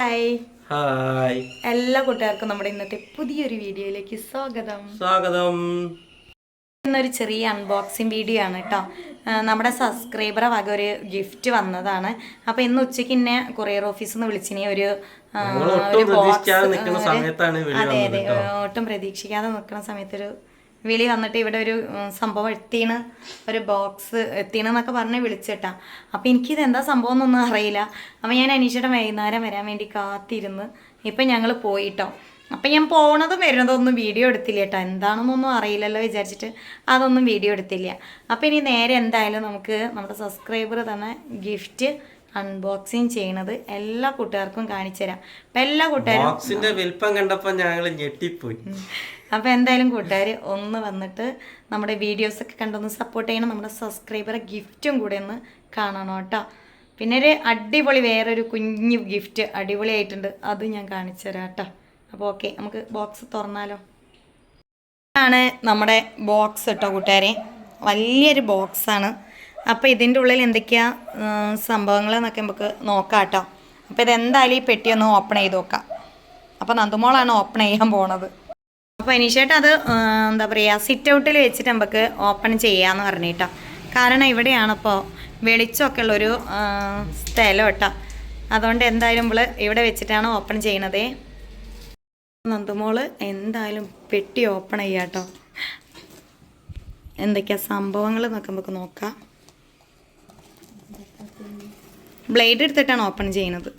Hi hi എല്ലാ കൂട്ടുകാർക്കും നമ്മുടെ ഇന്നത്തെ പുതിയൊരു വീഡിയോയിലേക്ക് സ്വാഗതം. സ്വാഗതം. ഇന്നൊരു ചെറിയ അൺബോക്സിങ് വീഡിയോ ആണ് കേട്ടോ നമ്മുടെ സബ്സ്ക്രൈബറെ വക ഒരു ഗിഫ്റ്റ് വന്നതാണ്. അപ്പോൾ ഇന്ന് ഉച്ചയ്ക്ക് എന്നെ കൊറിയർ ഓഫീസിൽ നിന്ന് വിളിച്ചിനെ ഒരു അതെ അതെ ഒട്ടും പ്രതീക്ഷിക്കാതെ നിൽക്കുന്ന സമയത്തൊരു വിളി വന്നിട്ട് ഇവിടെ ഒരു സംഭവം എത്തിയാണ് ഒരു ബോക്സ് എത്തീണെന്നൊക്കെ പറഞ്ഞ് വിളിച്ചിട്ടാ. അപ്പം എനിക്കിത് എന്താ സംഭവം എന്നൊന്നും അറിയില്ല. അപ്പം ഞാൻ അനീഷയുടെ വൈകുന്നേരം വരാൻ വേണ്ടി കാത്തിരുന്ന് ഇപ്പം ഞങ്ങൾ പോയിട്ടോ. അപ്പം ഞാൻ പോണതും വരുന്നതും ഒന്നും വീഡിയോ എടുത്തില്ല കേട്ടോ എന്താണെന്നൊന്നും അറിയില്ലല്ലോ വിചാരിച്ചിട്ട് അതൊന്നും വീഡിയോ എടുത്തില്ല. അപ്പം ഇനി നേരെ എന്തായാലും നമുക്ക് നമ്മുടെ സബ്സ്ക്രൈബർ തന്നെ ഗിഫ്റ്റ് അൺബോക്സിങ് ചെയ്യണത് എല്ലാ കൂട്ടുകാർക്കും കാണിച്ചു തരാം അപ്പം എല്ലാ കൂട്ടുകാരും ബോക്സിന്റെ വലിപ്പം കണ്ടപ്പോ ഞങ്ങൾ ഞെട്ടിപ്പോയി. അപ്പോൾ എന്തായാലും കൂട്ടുകാർ ഒന്ന് വന്നിട്ട് നമ്മുടെ വീഡിയോസ് ഒക്കെ കണ്ടൊന്ന് സപ്പോർട്ട് ചെയ്യണം. നമ്മുടെ സബ്സ്ക്രൈബറെ ഗിഫ്റ്റും കൂടെ ഒന്ന് കാണണം കേട്ടോ. പിന്നെ ഒരു അടിപൊളി വേറൊരു കുഞ്ഞു ഗിഫ്റ്റ് അടിപൊളിയായിട്ടുണ്ട്. അത് ഞാൻ കാണിച്ചു തരാം കേട്ടോ. അപ്പോൾ ഓക്കെ നമുക്ക് ബോക്സ് തുറന്നാലോ? ഇതാണ് നമ്മുടെ ബോക്സ് കേട്ടോ കൂട്ടുകാരെ. വലിയൊരു ബോക്സാണ് അപ്പോൾ ഇതിന്റെ ഉള്ളിൽ എന്തൊക്കെയാ സംഭവങ്ങൾ എന്നൊക്കെ നമുക്ക് നോക്കാം കേട്ടോ. അപ്പോൾ ഇതെന്തായാലും ഈ പെട്ടി ഒന്ന് ഓപ്പൺ ചെയ്ത് നോക്കാം. അപ്പോൾ നന്ദുമോളാണ് ഓപ്പൺ ചെയ്യാൻ പോണത്. അപ്പോൾ അനീഷേട്ട അത് എന്താ പറയുക സിറ്റ് ഔട്ടിൽ വെച്ചിട്ട് നമുക്ക് ഓപ്പൺ ചെയ്യാമെന്ന് പറഞ്ഞിട്ടോ. കാരണം ഇവിടെയാണ് ഇപ്പോൾ വെളിച്ചമൊക്കെ ഉള്ളൊരു സ്ഥലം കേട്ടോ. അതുകൊണ്ട് എന്തായാലും നമ്മൾ ഇവിടെ വെച്ചിട്ടാണ് ഓപ്പൺ ചെയ്യണതേ. നന്ദുമോൾ എന്തായാലും പെട്ടി ഓപ്പൺ ചെയ്യാം കേട്ടോ എന്തൊക്കെയാ സംഭവങ്ങൾ എന്നൊക്കെ നമുക്ക് നോക്കാം. ബ്ലേഡ് എടുത്തിട്ടാണ് ഓപ്പൺ ചെയ്യുന്നത്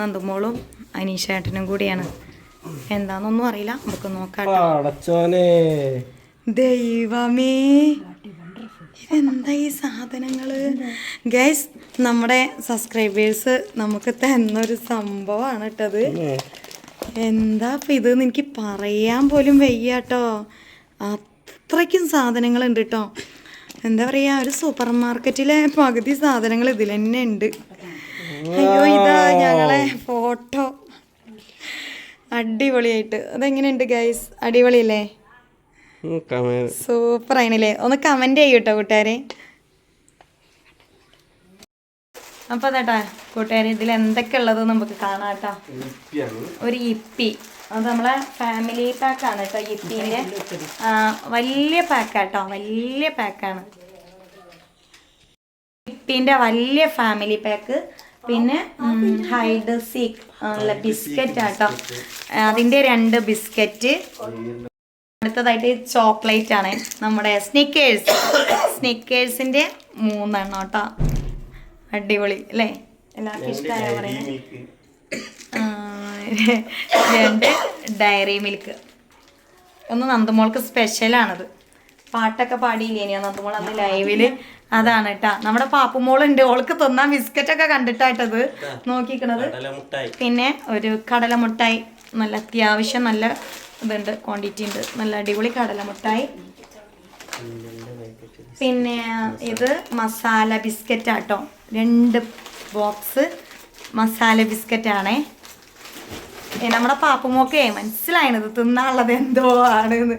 നന്ദുമോളും അനീഷേട്ടനും കൂടിയാണ്. എന്താണെന്നൊന്നും അറിയില്ല. നമുക്ക് നോക്കാം. ദൈവമേ. ഇതെന്താ ഈ സാധനങ്ങൾ? ഗൈസ് നമ്മുടെ സബ്സ്ക്രൈബേഴ്സ് നമുക്ക് തന്നൊരു സംഭവമാണ് കേട്ടത്. എന്താ ഇപ്പൊ ഇത് എനിക്ക് പറയാൻ പോലും വയ്യ കേട്ടോ. അത്രയ്ക്കും സാധനങ്ങളുണ്ട് കേട്ടോ. എന്താ പറയാ ഒരു സൂപ്പർ മാർക്കറ്റിലെ പകുതി സാധനങ്ങൾ ഇതിൽ തന്നെ ഉണ്ട്. അയ്യോ ഇതാ ഞങ്ങളെ ഫോട്ടോ. അടിപൊളിയായിട്ട്. അതെങ്ങനെയുണ്ട് ഗൈസ് അടിപൊളിയല്ലേ? സൂപ്പർ ആയിനല്ലേ? ഒന്ന് കമന്റ് ചെയ്യൂട്ടോ കൂട്ടുകാരെ. അപ്പൊ അതാട്ടാ കൂട്ടുകാരെ ഇതിൽ എന്തൊക്കെ ഉള്ളത് നമുക്ക് കാണാം കേട്ടോ. ഒരു ഇപ്പി. അത് നമ്മളെ ഫാമിലി പാക്കാണ് കേട്ടോ ഇപ്പിന്റെ വലിയ പാക്കാട്ടോ വലിയ പാക്കാണ് ഇപ്പിന്റെ വലിയ ഫാമിലി പാക്ക് പിന്നെ ഹൈഡ് സീക്ക് ഉള്ള ബിസ്ക്കറ്റ് ആട്ടോ. അതിന്റെ രണ്ട് ബിസ്ക്കറ്റ്. അടുത്തതായിട്ട് ചോക്ലേറ്റ് ആണ്. നമ്മുടെ സ്നിക്കേഴ്സ് സ്നിക്കേഴ്സിന്റെ മൂന്നെണ്ണം കേട്ടോ. അടിപൊളി അല്ലേ? എല്ലാവർക്കും ഇഷ്ടമായ പറയുന്നത് രണ്ട് ഡയറി മിൽക്ക് ഒന്ന് നന്ദമോൾക്ക് സ്പെഷ്യലാണത് പാട്ടൊക്കെ പാടിയില്ലേ ഇനിയോ നന്ദമോൾ അന്ന് ലൈവിൽ അതാണ് കേട്ടാ. നമ്മുടെ പാപ്പുമോളുണ്ട്. ഓൾക്ക് തിന്നാൻ ബിസ്ക്കറ്റൊക്കെ കണ്ടിട്ടായിട്ടത് നോക്കിക്കണത്. പിന്നെ ഒരു കടലമുട്ടായി. നല്ല അത്യാവശ്യം നല്ല ഇതുണ്ട് ക്വാണ്ടിറ്റി ഉണ്ട്. നല്ല അടിപൊളി കടല മുട്ടായി. പിന്നെ ഇത് മസാല ബിസ്ക്കറ്റ് ആട്ടോ. രണ്ട് ബോക്സ് മസാല ബിസ്ക്കറ്റ് ആണേ. നമ്മുടെ പാപ്പുമോക്കേ മനസ്സിലായണത് തിന്നാനുള്ളത് എന്തോ ആണെന്ന്.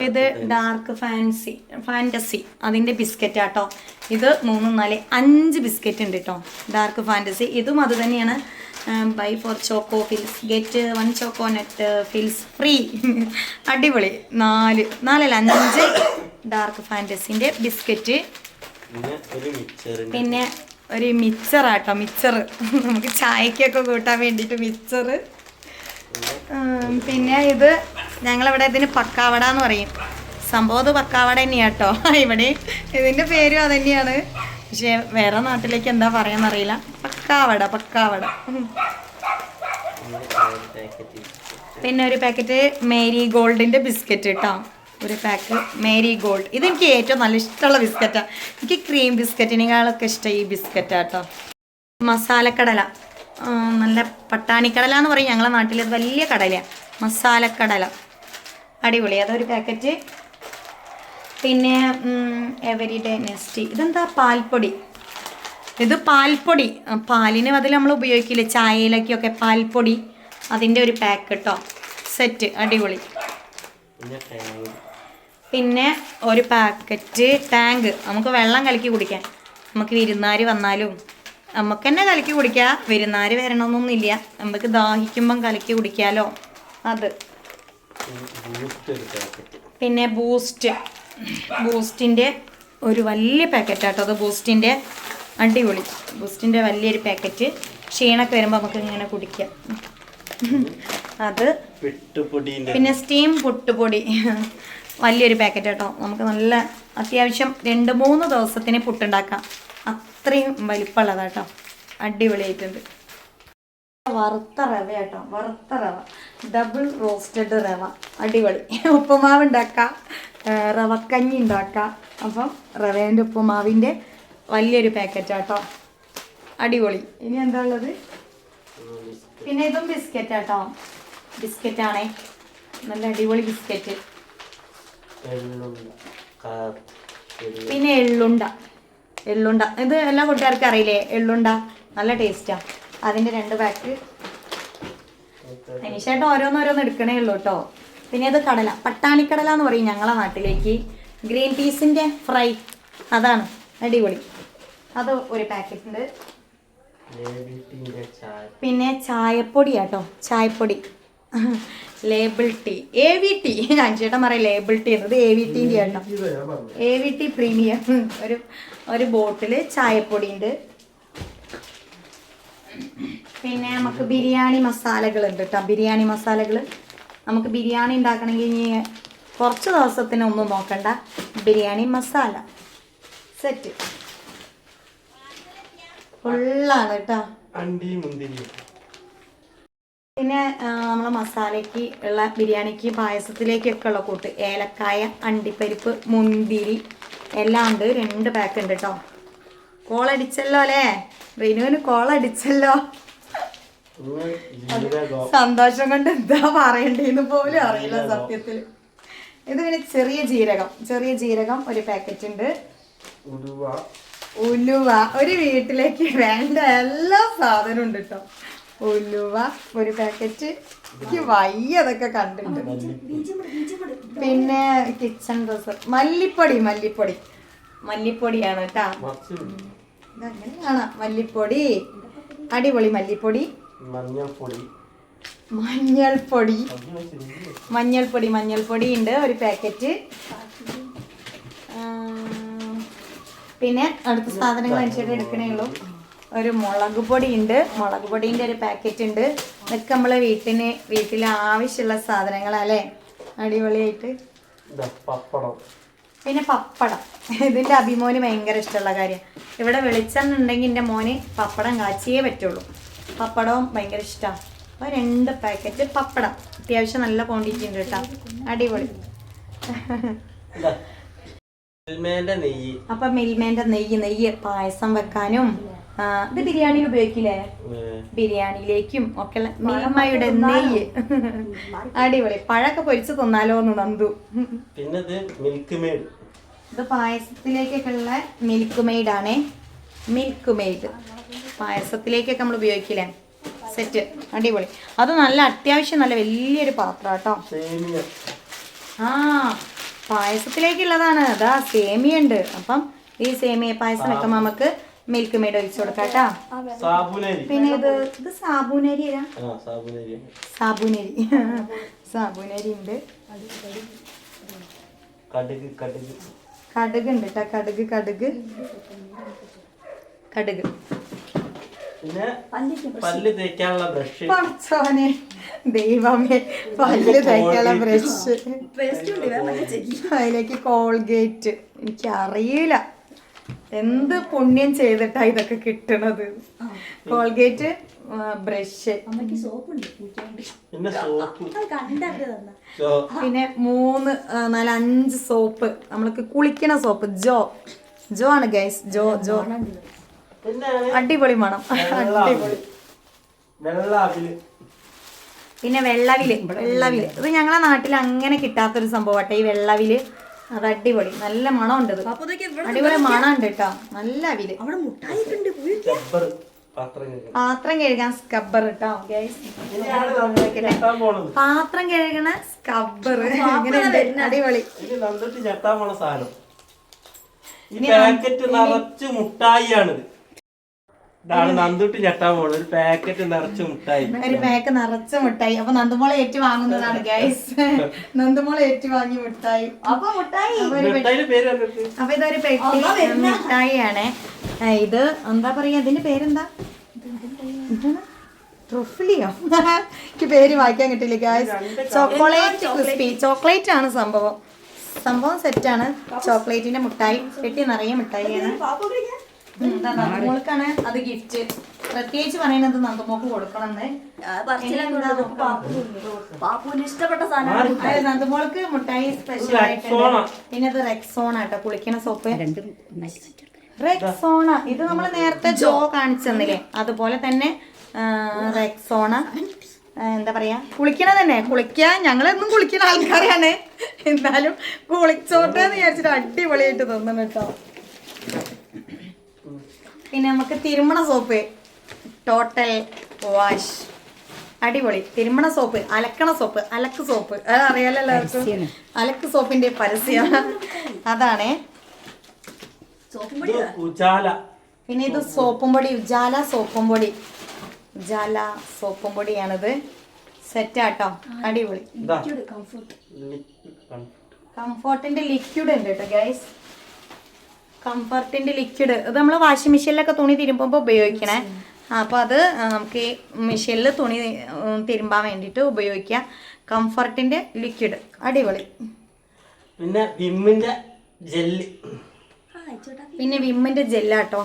ഇത് ഡാർക്ക് ഫാൻസി ഫാന്റസി അതിന്റെ ബിസ്ക്കറ്റ് ആട്ടോ. ഇത് മൂന്ന് നാല് അഞ്ച് ബിസ്ക്കറ്റ് ഉണ്ട് കേട്ടോ ഡാർക്ക് ഫാന്റസി ഇതും അത് തന്നെയാണ്. Buy four choco fills get one choco net fills free അടിപൊളി. നാല് നാലല്ല അഞ്ച് ഡാർക്ക് ഫാന്റസിന്റെ ബിസ്ക്കറ്റ് പിന്നെ ഒരു മിച്ചർ ആട്ടോ മിച്ചർ നമുക്ക് ചായക്കൊക്കെ കൂട്ടാൻ വേണ്ടിയിട്ട് മിച്ചർ പിന്നെ ഇത് ഞങ്ങളിവിടെ ഇതിന് പക്കാവട എന്ന് പറയും. സംഭവം ഇത് പക്കാവട തന്നെയാട്ടോ. ഇവിടെ ഇതിന്റെ പേരും അതന്നെയാണ്. തന്നെയാണ് പക്ഷേ വേറെ നാട്ടിലേക്ക് എന്താ പറയാന്നറിയില്ല. പക്കാവട പക്കാവട. ഉം. പാക്കറ്റ് പിന്നെ ഒരു പാക്കറ്റ് മേരി ഗോൾഡിന്റെ ബിസ്ക്കറ്റ് കേട്ടോ. ഒരു പാക്ക് മേരി ഗോൾഡ്. ഇത് എനിക്ക് ഏറ്റവും നല്ല ഇഷ്ടമുള്ള ബിസ്ക്കറ്റാണ് എനിക്ക് ക്രീം ബിസ്ക്കറ്റിനേക്കാളൊക്കെ ഇഷ്ടം ഈ ബിസ്ക്കറ്റാട്ടോ മസാലക്കടല. നല്ല പട്ടാണിക്കടല എന്ന് പറയും ഞങ്ങളുടെ നാട്ടിൽ വലിയ കടലയാണ് മസാലക്കടല. അടിപൊളി. അതൊരു പാക്കറ്റ് പിന്നെ എവരിഡേ നെസ്റ്റ്. ഇതെന്താ പാൽപ്പൊടി? ഇത് പാൽപ്പൊടി. പാലിന് അതിൽ നമ്മൾ ഉപയോഗിക്കില്ല? ചായയിലേക്കൊക്കെ പാൽപ്പൊടി. അതിന്റെ ഒരു പാക്ക് കേട്ടോ സെറ്റ്. അടിപൊളി. പിന്നെ ഒരു പാക്കറ്റ് ടാങ്ക്. നമുക്ക് വെള്ളം കലക്കി കുടിക്കാൻ നമുക്ക് വിരുന്നാർ വന്നാലും. നമുക്ക് തന്നെ കലക്കി കുടിക്കാം. വിരുന്നാർ വരണമെന്നൊന്നുമില്ല. നമുക്ക് ദാഹിക്കുമ്പം കലക്കി കുടിക്കാലോ. അത്. പിന്നെ ബൂസ്റ്റ്. ബൂസ്റ്റിന്റെ ഒരു വലിയ പാക്കറ്റ് കേട്ടോ അത് ബൂസ്റ്റിന്റെ അടിപൊളി. ബൂസ്റ്റിന്റെ വലിയൊരു പാക്കറ്റ് ക്ഷീണൊക്കെ വരുമ്പോൾ നമുക്ക് ഇങ്ങനെ കുടിക്കാം. അത് പിന്നെ സ്റ്റീം പുട്ടുപൊടി. വലിയൊരു പാക്കറ്റ് കേട്ടോ നമുക്ക് നല്ല അത്യാവശ്യം രണ്ട് മൂന്ന് ദിവസത്തിന് പുട്ടുണ്ടാക്കാം. അത്രയും വലിപ്പമുള്ളതാട്ടോ. അടിപൊളിയായിട്ടുണ്ട്. വറുത്ത റവ കേട്ടോ. വറുത്ത റവ. ഡബിൾ റോസ്റ്റഡ് റവ. അടിപൊളി. ഉപ്പുമാവ് ഉണ്ടാക്കാം. റവക്കഞ്ഞി ഉണ്ടാക്കാം. അപ്പം റവേന്റെ ഉപ്പുമാവിന്റെ വലിയൊരു പാക്കറ്റ് കേട്ടോ അടിപൊളി. ഇനി എന്താ ഉള്ളത്? പിന്നെ ഇതും ബിസ്ക്കറ്റ് കേട്ടോ ബിസ്ക്കറ്റ് ആണേ. നല്ല അടിപൊളി ബിസ്ക്കറ്റ് പിന്നെ എള്ളുണ്ട. എള്ളുണ്ട. ഇത് എല്ലാ കൂട്ടുകാർക്കും അറിയില്ലേ? എള്ളുണ്ട. നല്ല ടേസ്റ്റാ അതിന്റെ രണ്ട് പാക്ക് അനീഷേട്ടൻ ഓരോന്നോരോന്ന് എടുക്കണേ ഉള്ളൂ കേട്ടോ പിന്നെ ഇത് കടല. പട്ടാണിക്കടല എന്ന് പറയും ഞങ്ങളെ നാട്ടിലേക്ക്. ഗ്രീൻ പീസിന്റെ ഫ്രൈ അതാണ്. അടിപൊളി. അത് ഒരു പാക്കറ്റ് ഉണ്ട്. പിന്നെ ചായപ്പൊടി ആട്ടോ. ചായപ്പൊടി. Label tea A V T ചേട്ടൻ പറയാം ലേബിൾ ടീ എന്നത് എ വി ടീന്റെ ആട്ടോ. എ വി ടി പ്രീമിയം ഒരു ഒരു ബോട്ടിൽ ചായപ്പൊടി ഉണ്ട്. പിന്നെ നമുക്ക് ബിരിയാണി മസാലകൾ ഉണ്ട് കേട്ടോ ബിരിയാണി മസാലകൾ. നമുക്ക് ബിരിയാണി ഉണ്ടാക്കണമെങ്കിൽ ഇനി കുറച്ച് ദിവസത്തിനൊന്നും നോക്കണ്ട. ബിരിയാണി മസാല. സെറ്റ് ഫുള്ളാണ് കേട്ടോ പിന്നെ നമ്മളെ മസാലയ്ക്ക് ഉള്ള ബിരിയാണിക്ക് പായസത്തിലേക്കൊക്കെ ഉള്ള കൂട്ട്. ഏലക്കായ അണ്ടിപ്പരിപ്പ് മുന്തിരി എല്ലാം ഉണ്ട്. രണ്ട് പാക്ക് ഉണ്ട് കേട്ടോ കോളടിച്ചല്ലോ അല്ലേ? റിനുവിന് കോളടിച്ചല്ലോ. സന്തോഷം കൊണ്ട് എന്താ പറയണ്ടേന്ന് പോലും അറിയില്ല സത്യത്തിൽ ഇത് പിന്നെ ചെറിയ ജീരകം. ചെറിയ ജീരകം ഒരു പാക്കറ്റ് ഉണ്ട്. ഉലുവ. ഒരു വീട്ടിലേക്ക് വേണ്ട എല്ലാ സാധനവും ഉണ്ട് കേട്ടോ ഉലുവ ഒരു പാക്കറ്റ് എനിക്ക് വയ്യ അതൊക്കെ കണ്ടിട്ട്. പിന്നെ കിച്ചൺ ഡ്രസ്സ് മല്ലിപ്പൊടി മല്ലിപ്പൊടി. മല്ലിപ്പൊടിയാണ് കേട്ടാ ഇതങ്ങനെ കാണാം. മല്ലിപ്പൊടി അടിപൊളി മല്ലിപ്പൊടി. മഞ്ഞൾപ്പൊടി. മഞ്ഞൾപ്പൊടി. മഞ്ഞൾപ്പൊടി മഞ്ഞൾപ്പൊടി ഉണ്ട് ഒരു പാക്കറ്റ്. പിന്നെ അടുത്ത സാധനങ്ങൾ അനുസരിച്ച് എടുക്കണേ ഉള്ളൂ. ഒരു മുളക് പൊടി ഉണ്ട്. മുളക് പൊടിന്റെ ഒരു പാക്കറ്റ് ഉണ്ട്. ഇതൊക്കെ നമ്മളെ വീട്ടിന് വീട്ടിൽ ആവശ്യമുള്ള സാധനങ്ങളല്ലേ? അടിപൊളിയായിട്ട്. പപ്പടം. പിന്നെ പപ്പടം. ഇതിന്റെ അഭിമോന് ഭയങ്കര ഇഷ്ടമുള്ള കാര്യം. ഇവിടെ വെളിച്ചെണ്ണ ഉണ്ടെങ്കിൽ എന്റെ മോന് പപ്പടം കാച്ചിയേ പറ്റുള്ളൂ. പപ്പടവും ഭയങ്കര ഇഷ്ടമാണ് അപ്പോൾ രണ്ട് പാക്കറ്റ് പപ്പടം. അത്യാവശ്യം നല്ല ക്വാണ്ടിറ്റി ഉണ്ട് കേട്ടോ. അടിപൊളി. അപ്പൊ മിൽമേന്റെ നെയ്യ് നെയ്യ് നെയ്യ് പായസം വെക്കാനും ഇത് ബിരിയാണിയിൽ ഉപയോഗിക്കില്ലേ? ബിരിയാണിയിലേക്കും ഒക്കെ മീമയുടെ മിൽമയുടെ നെയ്യ്. അടിപൊളി. പഴമൊക്കെ പൊരിച്ച് തിന്നാലോ എന്ന് നന്ദു. പിന്നെ ഇത് മിൽക്ക് മെയ്ഡ് ഇത് പായസത്തിലേക്കൊക്കെ ഉള്ള മിൽക്ക് മെയ്ഡ് ആണേ മിൽക്ക് മെയ്ഡ് പായസത്തിലേക്കൊക്കെ നമ്മൾ ഉപയോഗിക്കില്ലേ? സെറ്റ്. അടിപൊളി. അത് നല്ല അത്യാവശ്യം നല്ല വലിയൊരു പാത്രം കേട്ടോ സേമിയ. ആ പായസത്തിലേക്കുള്ളതാണ്. അതാ സേമിയ ഉണ്ട്. അപ്പം ഈ സേമിയ പായസം വെക്കുമ്പോൾ നമുക്ക് മിൽക്ക് മെയ്ഡ് ഒഴിച്ചു കൊടുക്കാം കേട്ടോ പിന്നെ ഇത് ഇത് സാബൂനരി സാബുനരി ആ സാബുനരി. ഉണ്ട്. കടുക് ഉണ്ട് കേട്ടോ കടുക് കടുക്. കടുക്. പിന്നെ പല്ല് തേക്കാനുള്ള ബ്രഷ്. പടച്ചോനെ. ദൈവമേ പല്ല് തേക്കാനുള്ള ബ്രഷ്. അതിലേക്ക് കോൾഗേറ്റ് എനിക്ക് അറിയില്ല എന്ത് പുണ്യം ചെയ്തിട്ടാ ഇതൊക്കെ കിട്ടണത്? Colgate brush. പിന്നെ സോപ്പ്. സോ- പിന്നെ മൂന്ന് നാല് അഞ്ച് സോപ്പ്. നമ്മൾക്ക് കുളിക്കണ സോപ്പ്. ജോ. ജോ ആണ് ഗൈസ് ജോ ജോ. പിന്നെ അടിപൊളി മണം. അടിപൊളി. പിന്നെ വെള്ളവിൽ. വെള്ളവിൽ. ഇത് ഞങ്ങളെ നാട്ടിൽ അങ്ങനെ കിട്ടാത്തൊരു സംഭവം ഈ വെള്ളവിൽ. അത് അടിപൊളി. നല്ല മണമുണ്ട് ഇത് അടിപൊളി മണമുണ്ട് കേട്ടോ നല്ല അവിൽ റബ്ബർ പാത്രം കഴുകാൻ. പാത്രം കഴുകാൻ സ്കബ്ബർ കേട്ടോ ഗൈസ് ഇനിയാണ് നമ്മൾ ഞെട്ടാൻ പോണത്. പാത്രം കഴുകണ സ്കബ്ബർ എങ്ങനെയുണ്ട് അടിപൊളി. ഇനി നന്നിട്ട് ഞെട്ടാൻ പോണ സാധനം. ഈ പാക്കറ്റ് നിറച്ച് മുട്ടായിയാണിത്. ഇതാണ് നന്ദുട്ടി ഞെട്ടാൻ പോണത്. ഒരു പാക്കറ്റ് നിറച്ച് മുട്ടായി. ഒരു പാക്ക് നിറച്ച മുട്ടായി. അപ്പൊ നന്ദുമോളെ ഏറ്റു വാങ്ങുന്നതാണ് ഗൈസ് നന്ദുമോളെ ഏറ്റു വാങ്ങി മുട്ടായി. അപ്പൊ മുട്ടായി. അപ്പൊ ഇതൊരു പെട്ടി മിഠായിയാണ് ഇത് എന്താ പറയാ? ഇതിന്റെ പേരെന്താ? ട്രഫിലിയോ? എനിക്ക് പേര് വായിക്കാൻ കിട്ടില്ല ഗായ്സ് ചോക്ലേറ്റ് ക്രിസ്പി ചോക്ലേറ്റ് ആണ് സംഭവം. സംഭവം സെറ്റാണ് ചോക്ലേറ്റിന്റെ മുട്ടായി. പെട്ടി നിറയെ മിഠായിയാണ് നന്ദുമോൾക്കാണ് അത് ഗിഫ്റ്റ് പ്രത്യേകിച്ച് പറയുന്നത് നന്ദമോക്ക് കൊടുക്കണം എന്ന് പാപ്പുവിന് ഇഷ്ടപ്പെട്ട സാധനം നന്ദമോൾക്ക് നന്ദുമോൾക്ക് മുട്ടായി സ്പെഷ്യൽ ആയിട്ടുണ്ട് റെക്സോണ. പിന്നെ അത് റെക്സോണ കേട്ടോ കുളിക്കണ സോപ്പ് റെക്സോണ ഇത് നമ്മൾ നേരത്തെ ജോ. കാണിച്ചെന്നില്ലേ? അതുപോലെ തന്നെ റെക്സോണ എന്താ പറയാ? കുളിക്കണ തന്നെ. കുളിക്കാൻ ഞങ്ങളെന്നും കുളിക്കുന്ന ആൾക്കാരാണ്. എന്നാലും കുളിച്ചോട്ടെ എന്ന് വിചാരിച്ചിട്ട് അടിപൊളിയായിട്ട് തോന്നുന്നു കേട്ടോ. പിന്നെ നമുക്ക് തിരുമണ സോപ്പ് ടോട്ടൽ വാഷ് അടിപൊളി. തിരുമണ സോപ്പ് അലക്കണ സോപ്പ് അലക്ക് സോപ്പ്. അത് അറിയാലോ എല്ലാവർക്കും? അലക്ക് സോപ്പിന്റെ പരസ്യം. അതാണേ. പിന്നെ ഇത് സോപ്പും പൊടി ഉജാല സോപ്പും പൊടി ഉജാല സോപ്പും പൊടിയാണിത് സെറ്റാട്ടോ അടിപൊളി കംഫോർട്ടിന്റെ ലിക്വിഡ് ഉണ്ട് കേട്ടോ ഗൈസ് കംഫർട്ടിന്റെ ലിക്വിഡ് ഇത് നമ്മൾ വാഷിംഗ് മെഷീനിലൊക്കെ തുണി തിരുമ്പുമ്പോൾ ഉപയോഗിക്കണേ. അപ്പോൾ അത് നമുക്ക് ഈ മെഷീനിൽ തുണി തിരുമ്പാൻ വേണ്ടിയിട്ട് ഉപയോഗിക്കാം. കംഫർട്ടിന്റെ ലിക്വിഡ് അടിപൊളി. പിന്നെ വിമ്മിന്റെ ജെല്ല് പിന്നെ വിമ്മിന്റെ ജെല്ലാട്ടോ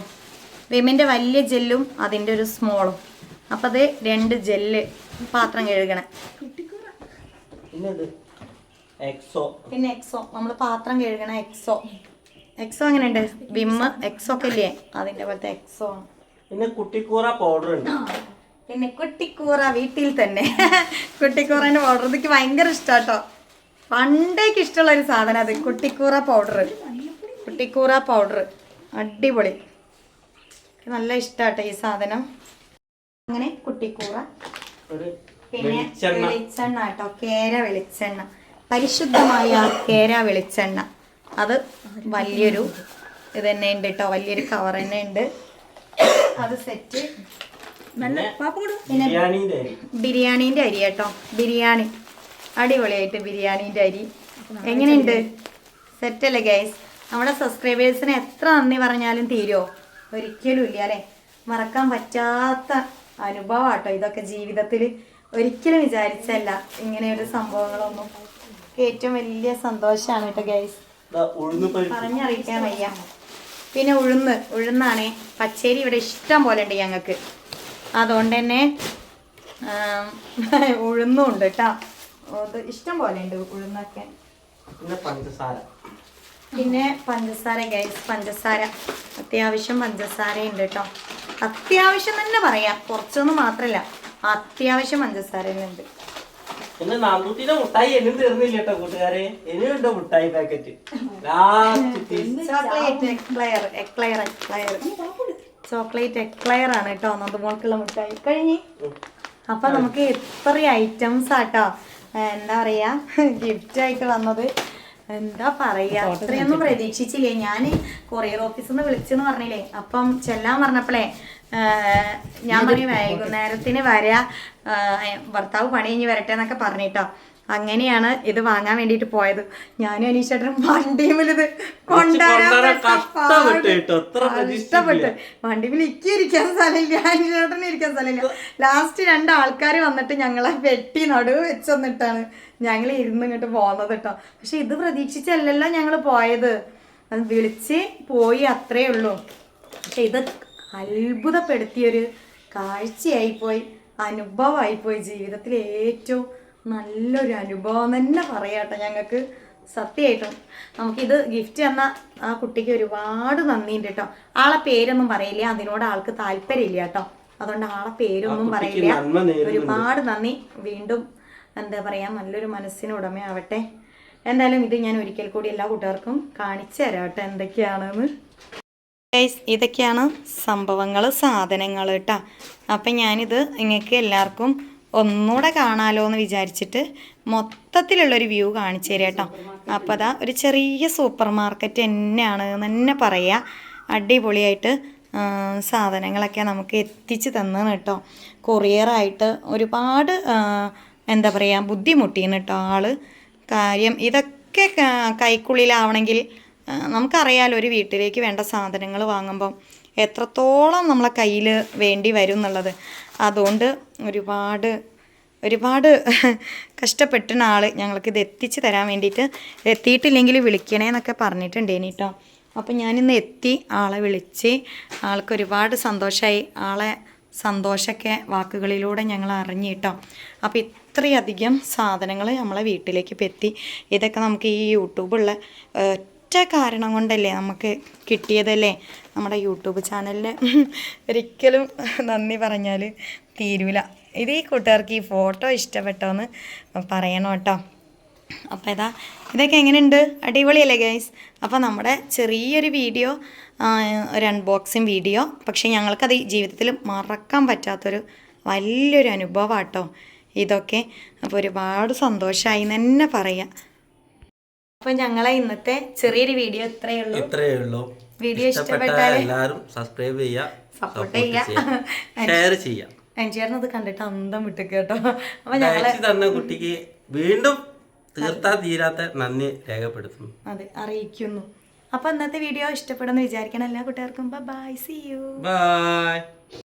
വിമ്മിന്റെ വലിയ ജെല്ലും അതിന്റെ ഒരു സ്മോളും അപ്പം അത് രണ്ട് ജെല്ല് പാത്രം കഴുകണേ. പിന്നെ എക്സോ പിന്നെ എക്സോ നമ്മൾ പാത്രം കഴുകണ എക്സോ എക്സോ എങ്ങനെയുണ്ട്? വിമ്മ എക്സോ ഒക്കെ ഇല്ലേ? അതിന്റെ പോലത്തെ എക്സോ പിന്നെ കുട്ടിക്കൂറ പൗഡർ ഉണ്ട്. പിന്നെ കുട്ടിക്കൂറ വീട്ടിൽ തന്നെ. കുട്ടിക്കൂറേന്റെ പൗഡർ ഇതൊക്കെ ഭയങ്കര ഇഷ്ടാട്ടോ പണ്ടേക്ക് ഇഷ്ടമുള്ള ഒരു സാധനം അത് കുട്ടിക്കൂറ പൗഡർ കുട്ടിക്കൂറ പൗഡർ അടിപൊളി. നല്ല ഇഷ്ടാട്ടോ ഈ സാധനം. അങ്ങനെ കുട്ടിക്കൂറ. പിന്നെ വെളിച്ചെണ്ണ. വെളിച്ചെണ്ണ കേട്ടോ കേര വെളിച്ചെണ്ണ. പരിശുദ്ധമായ കേര വെളിച്ചെണ്ണ. അത് വലിയൊരു ഇത് തന്നെ ഉണ്ട് കേട്ടോ വലിയൊരു കവർ തന്നെ ഉണ്ട് അത് സെറ്റ് നല്ല പാപ്പ കൂടെ. ബിരിയാണിന്റെ ബിരിയാണീന്റെ അരി കേട്ടോ. ബിരിയാണി. അടിപൊളിയായിട്ട് ബിരിയാണീന്റെ അരി. എങ്ങനെയുണ്ട്? സെറ്റല്ലേ ഗൈസ് നമ്മുടെ സബ്സ്ക്രൈബേഴ്സിന് എത്ര നന്ദി പറഞ്ഞാലും തീരുമോ ഒരിക്കലും ഇല്ല അല്ലേ? മറക്കാൻ പറ്റാത്ത അനുഭവം ആട്ടോ ഇതൊക്കെ ജീവിതത്തിൽ ഒരിക്കലും വിചാരിച്ചല്ല ഇങ്ങനെ ഒരു സംഭവങ്ങളൊന്നും. ഏറ്റവും വലിയ സന്തോഷമാണ് കേട്ടോ ഗൈസ് ഉഴുന്ന് പറഞ്ഞറിയിക്കാൻ വയ്യ. പിന്നെ ഉഴുന്ന്. ഉഴുന്നാണേ. പച്ചരി ഇവിടെ ഇഷ്ടം പോലെ ഉണ്ട് ഞങ്ങൾക്ക്. അതുകൊണ്ട് തന്നെ ഉഴുന്നും ഉണ്ട് കേട്ടോ ഇഷ്ടം പോലെ ഉണ്ട് ഉഴുന്നൊക്കെ. പിന്നെ പഞ്ചസാര. പിന്നെ പഞ്ചസാര ഗൈസ് പഞ്ചസാര. അത്യാവശ്യം പഞ്ചസാര ഉണ്ട് കേട്ടോ അത്യാവശ്യം തന്നെ പറയാം. കുറച്ചൊന്നും മാത്രമല്ല അത്യാവശ്യം പഞ്ചസാര തന്നെ ഉണ്ട്. പിന്നെ നാന്നൂറ്റിന്റെ മുട്ടായി എന്നും തീർന്നില്ല കേട്ടോ കൂട്ടുകാരെ. ഇനിയുണ്ടോ മുട്ടായി പാക്കറ്റ് ചോക്ലേറ്റ് എക്ലയർ ആണ് കേട്ടോ ഒന്നാമത് മോൾക്കുള്ള മുട്ടായി. കഴിഞ്ഞ്? അപ്പൊ നമുക്ക് എത്ര ഐറ്റംസ് ആട്ടോ എന്താ പറയാ? ഗിഫ്റ്റ് ആയിട്ട് വന്നത്. എന്താ പറയാ? അത്രയൊന്നും പ്രതീക്ഷിച്ചില്ലേ? ഞാൻ കൊറിയർ ഓഫീസിൽ നിന്ന് വിളിച്ചെന്ന് പറഞ്ഞില്ലേ? അപ്പം ചെല്ലാൻ പറഞ്ഞപ്പോഴേ ഞാൻ പറഞ്ഞു വൈകുന്നേരത്തിന് വരാ. ഭർത്താവ് പണി കഴിഞ്ഞ് വരട്ടെ എന്നൊക്കെ പറഞ്ഞിട്ടോ. അങ്ങനെയാണ് ഇത് വാങ്ങാൻ വേണ്ടിയിട്ട് പോയത്. ഞാനും അനീഷേട്ടനും വണ്ടിയും ഇത് കൊണ്ടുവരാഷ്ടപ്പെട്ട് വണ്ടിയിൽ ഇക്കി ഇരിക്കാൻ സ്ഥലമില്ല അനീഷേട്ടന് ഇരിക്കാൻ സ്ഥലമില്ല. ലാസ്റ്റ് രണ്ട് ആൾക്കാർ വന്നിട്ട് ഞങ്ങളെ വെട്ടി നടുവ് വെച്ചെന്നിട്ടാണ് ഞങ്ങൾ ഇരുന്ന് ഇങ്ങോട്ട് പോകുന്നത് കേട്ടോ. പക്ഷെ ഇത് പ്രതീക്ഷിച്ചല്ലല്ലോ ഞങ്ങൾ പോയത്. അത് വിളിച്ച് പോയി അത്രേ ഉള്ളൂ. പക്ഷെ ഇത് അത്ഭുതപ്പെടുത്തിയൊരു കാഴ്ചയായിപ്പോയി അനുഭവമായിപ്പോയി ജീവിതത്തിലെ ഏറ്റവും നല്ലൊരു അനുഭവം തന്നെ പറയാട്ടോ ഞങ്ങൾക്ക് സത്യമായിട്ടും. നമുക്കിത് ഗിഫ്റ്റ് തന്ന ആ കുട്ടിക്ക് ഒരുപാട് നന്ദിയുണ്ട് കേട്ടോ. ആളെ പേരൊന്നും പറയില്ല അതിനോട് ആൾക്ക് താല്പര്യമില്ല കേട്ടോ. അതുകൊണ്ട് ആളെ പേരൊന്നും പറയില്ല. ഒരുപാട് നന്ദി. വീണ്ടും എന്താ പറയാ നല്ലൊരു മനസ്സിന് ഉടമയാവട്ടെ. എന്തായാലും ഇത് ഞാൻ ഒരിക്കൽ കൂടി എല്ലാ കൂട്ടുകാർക്കും കാണിച്ചു തരാം കേട്ടോ എന്തൊക്കെയാണെന്ന്. ഇതൊക്കെയാണ് സംഭവങ്ങൾ സാധനങ്ങൾ കേട്ടോ. അപ്പം ഞാനിത് നിങ്ങൾക്ക് എല്ലാവർക്കും ഒന്നുകൂടെ കാണാലോ എന്ന് വിചാരിച്ചിട്ട് മൊത്തത്തിലുള്ളൊരു വ്യൂ കാണിച്ചു തരാം കേട്ടോ. അപ്പോൾ അതാ ഒരു ചെറിയ സൂപ്പർ മാർക്കറ്റ് തന്നെയാണ് എന്ന് തന്നെ പറയുക അടിപൊളിയായിട്ട് സാധനങ്ങളൊക്കെ നമുക്ക് എത്തിച്ച് തന്നാണ് കേട്ടോ. കൊറിയറായിട്ട് ഒരുപാട് എന്താ പറയുക ബുദ്ധിമുട്ടിയെന്ന് കേട്ടോ ആൾ കാര്യം ഇതൊക്കെ കൈക്കുള്ളിലാവണമെങ്കിൽ നമുക്കറിയാലോ ഒരു വീട്ടിലേക്ക് വേണ്ട സാധനങ്ങൾ വാങ്ങുമ്പം എത്രത്തോളം നമ്മളെ കയ്യിൽ വേണ്ടി വരും എന്നുള്ളത്. അതുകൊണ്ട് ഒരുപാട് ഒരുപാട് കഷ്ടപ്പെട്ട ആൾ ഞങ്ങൾക്കിത് എത്തിച്ച് തരാൻ വേണ്ടിയിട്ട് എത്തിയിട്ടില്ലെങ്കിൽ വിളിക്കണേ എന്നൊക്കെ പറഞ്ഞിട്ടുണ്ടേനി കേട്ടോ അപ്പം ഞാനിന്ന് എത്തി ആളെ വിളിച്ച് ആൾക്ക് ഒരുപാട് സന്തോഷമായി ആളെ സന്തോഷമൊക്കെ വാക്കുകളിലൂടെ ഞങ്ങൾ അറിഞ്ഞു കേട്ടോ അപ്പോൾ ഇത്രയധികം സാധനങ്ങൾ നമ്മളെ വീട്ടിലേക്ക് ഇപ്പം എത്തി. ഇതൊക്കെ നമുക്ക് ഈ യൂട്യൂബുള്ള ഒറ്റ കാരണം കൊണ്ടല്ലേ നമുക്ക് കിട്ടിയതല്ലേ? നമ്മുടെ യൂട്യൂബ് ചാനലിന് ഒരിക്കലും നന്ദി പറഞ്ഞാൽ തീരൂല. ഇത് ഈ കൂട്ടുകാർക്ക് ഈ ഫോട്ടോ ഇഷ്ടപ്പെട്ടോന്ന് പറയണം കേട്ടോ. അപ്പോൾ ഇതാ ഇതൊക്കെ എങ്ങനെയുണ്ട്? അടിപൊളിയല്ലേ ഗൈസ് അപ്പോൾ നമ്മുടെ ചെറിയൊരു വീഡിയോ ഒരു അൺബോക്സിങ് വീഡിയോ. പക്ഷേ ഞങ്ങൾക്കത് ജീവിതത്തിൽ മറക്കാൻ പറ്റാത്തൊരു വലിയൊരു അനുഭവമാട്ടോ ഇതൊക്കെ അപ്പോൾ ഒരുപാട് സന്തോഷമായി എന്ന് തന്നെ പറയാം. അപ്പോൾ ഞങ്ങളെ ഇന്നത്തെ ചെറിയൊരു വീഡിയോ ഇത്രയേ ഉള്ളൂ. ഇത്രയേ ഉള്ളൂ. വീഡിയോ ഇഷ്ടപ്പെട്ടാൽ എല്ലാവരും സബ്സ്ക്രൈബ് ചെയ്യുക സപ്പോർട്ട് ചെയ്യുക. ഷെയർ ചെയ്യുക. അഞ്ചേർന്നത് കണ്ടിട്ട് അന്തം വിട്ടു കേട്ടോ. അപ്പോൾ ഞങ്ങളെ തന്ന കുട്ടിക്ക് വീണ്ടും തീർത്താ തീരാത്ത നന്ദി രേഖപ്പെടുത്തുന്നു. അതെ അറിയിക്കുന്നു. അപ്പോൾ ഇന്നത്തെ വീഡിയോ ഇഷ്ടപ്പെടുന്നു വിചാരിക്കണം എല്ലാ കുട്ടികൾക്കും. By C U by